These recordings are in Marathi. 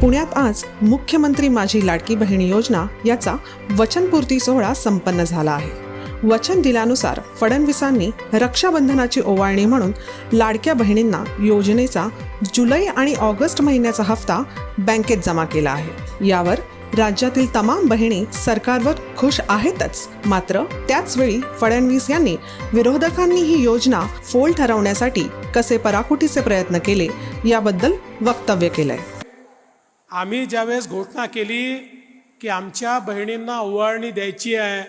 पुण्यात आज मुख्यमंत्री माझी लाडकी बहिणी योजना याचा वचनपूर्ती सोहळा संपन्न झाला आहे. वचन दिल्यानुसार फडणवीसांनी रक्षाबंधनाची ओवाळणी म्हणून लाडक्या बहिणींना योजनेचा जुलै आणि ऑगस्ट महिन्याचा हप्ता बँकेत जमा केला आहे. यावर राज्यातील तमाम बहिणी सरकारवर खुश आहेतच. मात्र त्याचवेळी फडणवीस यांनी विरोधकांनी ही योजना फोल ठरवण्यासाठी कसे पराकुटीचे प्रयत्न केले याबद्दल वक्तव्य केलंय. आम्ही ज्यावेळेस घोषणा केली की आमच्या बहिणींना ओवाळणी द्यायची आहे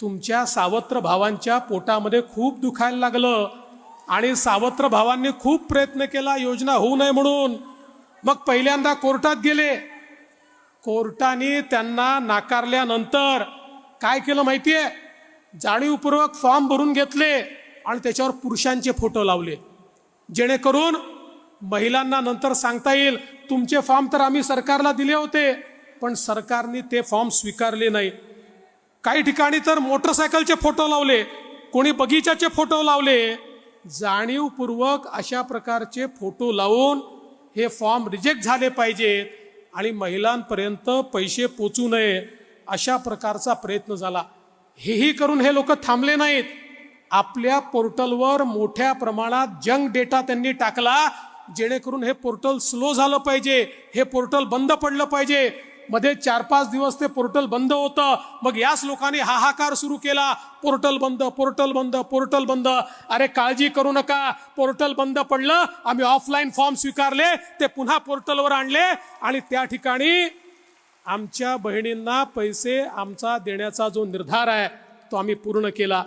तुमच्या सावत्र भावांच्या पोटामध्ये खूप दुखायला लागलं आणि सावत्र भावांनी खूप प्रयत्न केला योजना होऊ नये म्हणून. मग पहिल्यांदा कोर्टात गेले. कोर्टाने त्यांना नाकारल्यानंतर काय केलं माहिती आहे जाणीवपूर्वक फॉर्म भरून घेतले आणि त्याच्यावर पुरुषांचे फोटो लावले. जेणेकरून महिलांना नंतर सांगता येईल तुमचे फॉर्म तर आम्ही सरकारला दिले होते पण सरकारने ते फॉर्म स्वीकारले नाही. काही ठिकाणी तर मोटरसायकलचे फोटो लावले कोणी बगीचाचे फोटो लावले. जाणीवपूर्वक अशा प्रकारचे फोटो लावून हे फॉर्म रिजेक्ट झाले पाहिजेत आणि महिलांपर्यंत पैसे पोचू नये अशा प्रकारचा प्रयत्न झाला. हेही करून हे लोक थांबले नाहीत. आपल्या पोर्टलवर मोठ्या प्रमाणात जंक डेटा त्यांनी टाकला जेणेकरून हे पोर्टल स्लो झालं पाहिजे हे पोर्टल बंद पडलं पाहिजे. मध्ये चार पाच दिवस ते पोर्टल बंद होतं. मग याच लोकांनी हाहाकार सुरू केला. पोर्टल बंद पोर्टल बंद पोर्टल बंद. अरे काळजी करू नका. पोर्टल बंद पडलं आम्ही ऑफलाईन फॉर्म स्वीकारले ते पुन्हा पोर्टलवर आणले. आणि त्या ठिकाणी आमच्या बहिणींना पैसे आमचा देण्याचा जो निर्धार आहे तो आम्ही पूर्ण केला.